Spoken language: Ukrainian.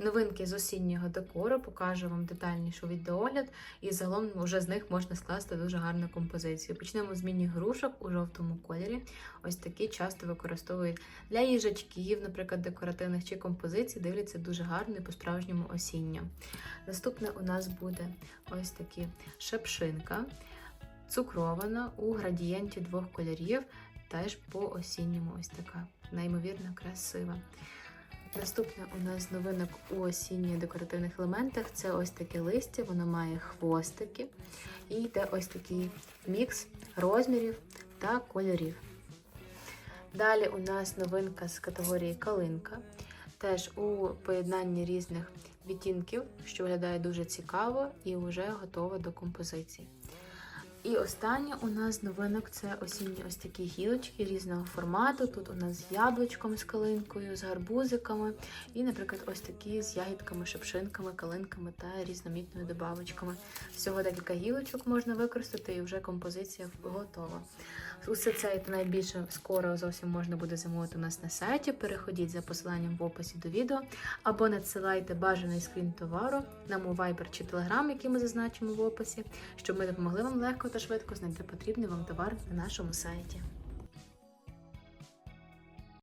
Новинки з осіннього декору покажу вам детальнішу відеогляд, і загалом вже з них можна скласти дуже гарну композицію. Почнемо з міні-грушок у жовтому кольорі. Ось такі часто використовують для їжачків, наприклад, декоративних чи композицій. Дивляться дуже гарно і по-справжньому осінньо. Наступне у нас буде ось такі шепшинка, цукрована у градієнті двох кольорів, теж по осінньому ось така неймовірно красива. Наступне у нас новинок у осінніх декоративних елементах. Це ось таке листя, воно має хвостики і йде ось такий мікс розмірів та кольорів. Далі у нас новинка з категорії калинка. Теж у поєднанні різних відтінків, що виглядає дуже цікаво і вже готова до композиції. І останнє у нас новинок це осінні ось такі гілочки різного формату. Тут у нас з яблучком, з калинкою, з гарбузиками, і, наприклад, ось такі з ягідками, шипшинками, калинками та різномітними добавочками. Всього декілька гілочок можна використати, і вже композиція готова. Усе це найбільше скоро зовсім можна буде замовити у нас на сайті. Переходіть за посиланням в описі до відео, або надсилайте бажаний скрін товару нам у Viber чи Telegram, який ми зазначимо в описі, щоб ми допомогли вам легко та швидко знайти потрібний вам товар на нашому сайті.